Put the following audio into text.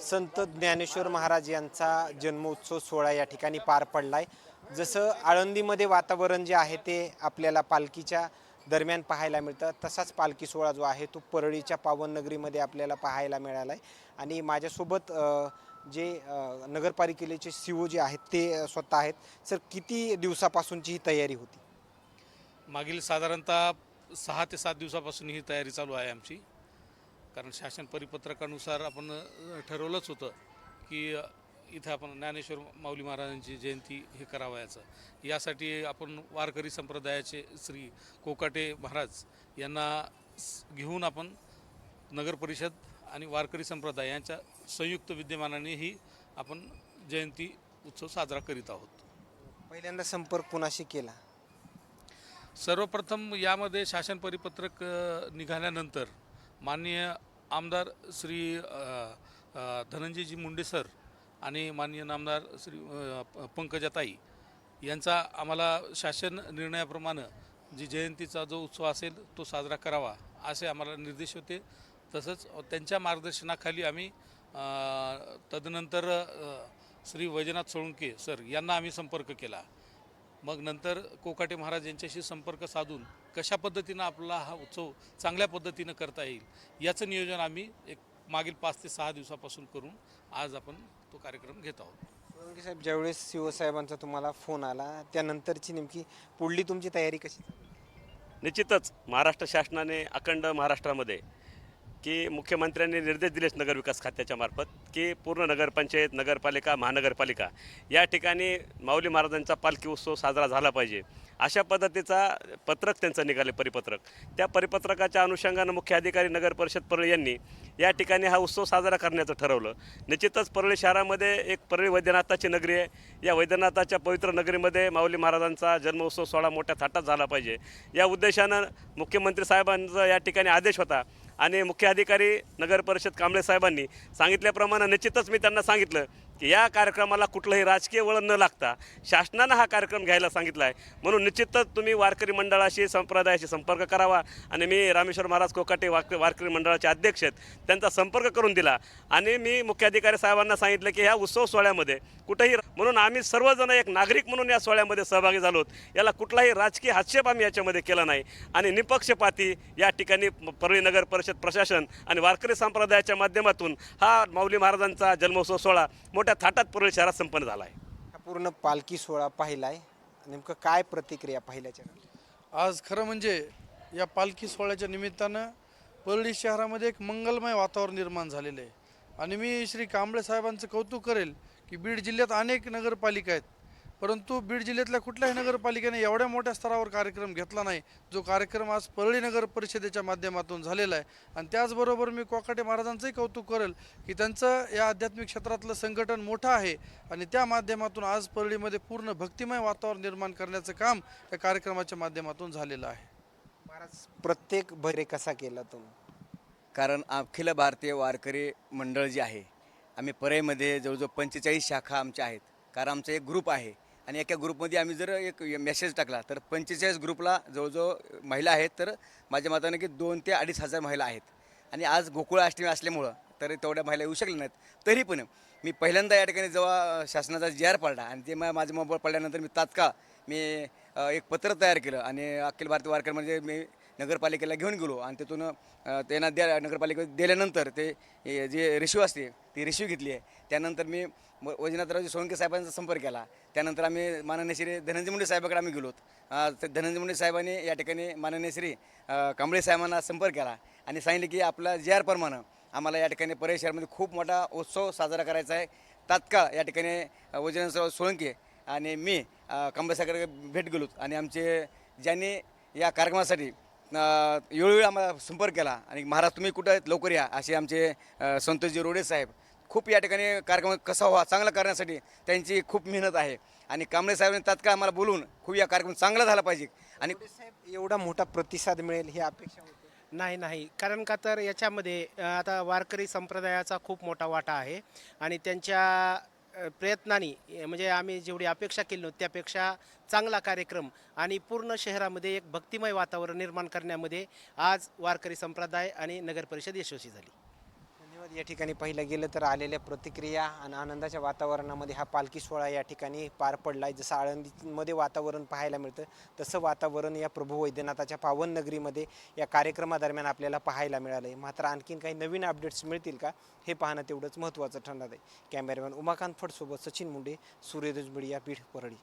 संत ज्ञानेश्वर महाराज यांचा जन्मोत्सव सोहळा या ठिकाणी पार पडलाय. जसं आळंदीमध्ये वातावरण जे आहे ते आपल्याला पालखीच्या दरम्यान पाहायला मिळतं तसाच पालखी सोहळा जो आहे तो परळीच्या पावन नगरीमध्ये आपल्याला पाहायला मिळाला आहे आणि माझ्यासोबत जे नगरपालिकेचे सी ओ जे आहेत ते स्वतः आहेत. सर किती दिवसापासूनची ही तयारी होती? मागील साधारणतः सहा ते सात दिवसापासून ही तयारी चालू आहे आमची. कारण शासन परिपत्रकानुसार आपण ठरवलंच होतं की इथं आपण ज्ञानेश्वर माऊली महाराजांची जयंती हे करावयाचं. यासाठी आपण वारकरी संप्रदायाचे श्री कोकाटे महाराज यांना घेऊन आपण नगर परिषद आणि वारकरी संप्रदाय यांच्या संयुक्त विद्यमानाने ही आपण जयंती उत्सव साजरा करीत आहोत. पहिल्यांदा संपर्क कुणाशी केला? सर्वप्रथम यामध्ये शासन परिपत्रक निघाल्यानंतर माननीय आमदार श्री धनंजयजी मुंडे सर आणि माननीय आमदार श्री प- पंकजाताई यांचा आम्हाला शासन निर्णयाप्रमाणे जी जयंतीचा जो उत्सव असेल तो साजरा करावा असे आम्हाला निर्देश होते. तसंच त्यांच्या मार्गदर्शनाखाली आम्ही तदनंतर श्री वैजनाथ सोळंके सर यांना आम्ही संपर्क केला. मग नंतर कोकाटे महाराज यांच्याशी संपर्क साधून कशा पद्धतीनं आपला हा उत्सव चांगल्या पद्धतीनं करता येईल याचं नियोजन आम्ही एक मागील पाच ते सहा दिवसापासून करून आज आपण तो कार्यक्रम घेत आहोत. साहेब ज्यावेळेस सी ओ साहेबांचा तुम्हाला फोन आला त्यानंतरची नेमकी पुढली तुमची तयारी कशी? निश्चितच महाराष्ट्र शासनाने अखंड महाराष्ट्रामध्ये की मुख्यमंत्र्यांनी निर्देश दिलेच नगरविकास खात्याच्या मार्फत की पूर्ण नगरपंचायत नगरपालिका महानगरपालिका या ठिकाणी माऊली महाराजांचा पालखी उत्सव साजरा झाला पाहिजे. अशा पद्धतीचा पत्रक त्यांचं निघाले परिपत्रक. त्या परिपत्रकाच्या अनुषंगानं मुख्य अधिकारी नगर परिषद परळी यांनी या ठिकाणी हा उत्सव साजरा करण्याचं ठरवलं. निश्चितच परळी शहरामध्ये एक परळी वैद्यनाथाची नगरी आहे. या वैद्यनाथाच्या पवित्र नगरीमध्ये माऊली महाराजांचा जन्मोत्सव सोहळा मोठ्या थाटात झाला पाहिजे. या उद्देशानं मुख्यमंत्री साहेबांचा या ठिकाणी आदेश होता आणि मुख्य अधिकारी नगर परिषद कांबळे साहेबांनी सांगितल्याप्रमाणे निश्चितच मी त्यांना सांगितलं की या कार्यक्रमाला कुठलंही राजकीय वळण न लागता शासनानं हा कार्यक्रम घ्यायला सांगितला आहे. म्हणून निश्चितच तुम्ही वारकरी मंडळाशी संप्रदायाशी संपर्क करावा आणि मी रामेश्वर महाराज कोकाटे वाक वारकरी मंडळाचे अध्यक्ष आहेत. त्यांचा संपर्क करून दिला. आणि मी मुख्याधिकारी साहेबांना सांगितलं की ह्या उत्सव सोहळ्यामध्ये कुठंही म्हणून आम्ही सर्वजण एक नागरिक म्हणून या सोहळ्यामध्ये सहभागी झालो याला कुठलाही राजकीय हस्तक्षेप आम्ही याच्यामध्ये केला नाही. आणि निपक्षपाती या ठिकाणी परळी नगर परिषद प्रशासन आणि वारकरी संप्रदायाच्या माध्यमातून हा माऊली महाराजांचा जन्मोत्सव सोहळा मोठ्या थाटात परळी शहरात संपन्न झाला आहे हा पूर्ण पालखी सोहळा पाहिलाय. नेमकं काय प्रतिक्रिया पाहिल्याच्या आज खरं म्हणजे या पालखी सोहळ्याच्या निमित्तानं परळी शहरामध्ये एक मंगलमय वातावरण निर्माण झालेलं आहे. आणि मी श्री कांबळे साहेबांचं कौतुक करेल की बीड जिल्ह्यात अनेक नगरपालिका आहेत. परंतु बीड जिल्ह्यातल्या कुठल्याही नगरपालिकेने एवढ्या मोठ्या स्तरावर कार्यक्रम घेतला नाही जो कार्यक्रम आज परळी नगर परिषदेच्या माध्यमातून झालेला आहे. आणि त्याचबरोबर मी कोकाटे महाराजांचंही कौतुक करेल की त्यांचं या आध्यात्मिक क्षेत्रातलं संघटन मोठं आहे आणि त्या माध्यमातून आज परळीमध्ये पूर्ण भक्तिमय वातावरण निर्माण करण्याचं काम या कार्यक्रमाच्या माध्यमातून झालेलं आहे. महाराज प्रत्येक भरे कसा केला तुम्ही? कारण अखिल भारतीय वारकरी मंडळ जे आहे आम्ही परळीमध्ये जवळजवळ पंचेचाळीस शाखा आमच्या आहेत. कारण आमचा एक ग्रुप आहे आणि एका ग्रुपमध्ये आम्ही जर एक मेसेज टाकला तर पंचेचाळीस ग्रुपला जवळजवळ महिला आहेत तर माझ्या मतानं की दोन ते अडीच हजार महिला आहेत. आणि आज गोकुळ अष्टमी असल्यामुळं तर तेवढ्या महिला येऊ शकल्या नाहीत. तरी पण मी पहिल्यांदा या ठिकाणी जेव्हा शासनाचा जी आर पडला आणि ते मा- माझ्या मोबाईल पडल्यानंतर मी तात्काळ मी एक पत्र तयार केलं. आणि अखिल भारतीय वारकर म्हणजे मी नगरपालिकेला घेऊन गेलो आणि तिथून त्यांना द्या नगरपालिकेत दिल्यानंतर ते जे रिश्यू असते ती रिश्यू घेतली आहे. त्यानंतर मी म- वैजनाथरावजी सोळंके साहेबांचा संपर्क केला. त्यानंतर आम्ही माननीय श्री धनंजय मुंडे साहेबाकडे आम्ही गेलोत तर धनंजय मुंडे साहेबांनी या ठिकाणी माननीय श्री कांबळे साहेबांना संपर्क केला आणि सांगितले की आपला जे आर परमानं आम्हाला या ठिकाणी परळी शहरामध्ये खूप मोठा उत्सव साजरा करायचा आहे. तात्काळ या ठिकाणी वैजनाथराव सोळंके आणि मी अ, भेट गेलोत आणि आमचे ज्यांनी या कार्यक्रमासाठी वेळोवेळी आम्हाला संपर्क केला. आणि महाराज तुम्ही कुठं आहेत? लवकर या असे आमचे संतोषजी रोडे साहेब. खूप या ठिकाणी कार्यक्रम कसा व्हा चांगला करण्यासाठी त्यांची खूप मेहनत आहे. आणि कांबळे साहेबांनी तात्काळ आम्हाला बोलून खूप या कार्यक्रम चांगला झाला पाहिजे. आणि साहेब एवढा मोठा प्रतिसाद मिळेल ही अपेक्षा होती. नाही नाही. कारण का तर याच्यामध्ये आता वारकरी संप्रदायाचा खूप मोठा वाटा आहे. आणि त्यांच्या प्रयत्नांनी म्हणजे आम्ही जेवढी अपेक्षा केली नव्हती त्यापेक्षा चांगला कार्यक्रम आणि पूर्ण शहरामध्ये एक भक्तिमय वातावरण निर्माण करण्यामध्ये आज वारकरी संप्रदाय आणि नगरपरिषद यशस्वी झाली. धन्यवाद. या ठिकाणी पाहिलं गेलं तर आलेल्या प्रतिक्रिया आणि आनंदाच्या वातावरणामध्ये हा पालखी सोहळा या ठिकाणी पार पडला आहे जसं आळंदीमध्ये वातावरण पाहायला मिळतं तसं वातावरण या प्रभू वैद्यनाथाच्या पावन नगरीमध्ये या कार्यक्रमादरम्यान आपल्याला पाहायला मिळालं आहे मात्र आणखीन काही नवीन अपडेट्स मिळतील का हे पाहणं तेवढंच महत्त्वाचं ठरणार आहे. कॅमेरामॅन उमाकांत फडसोबत सचिन मुंडे सूर्यदुज मीडिया पीठ परळी.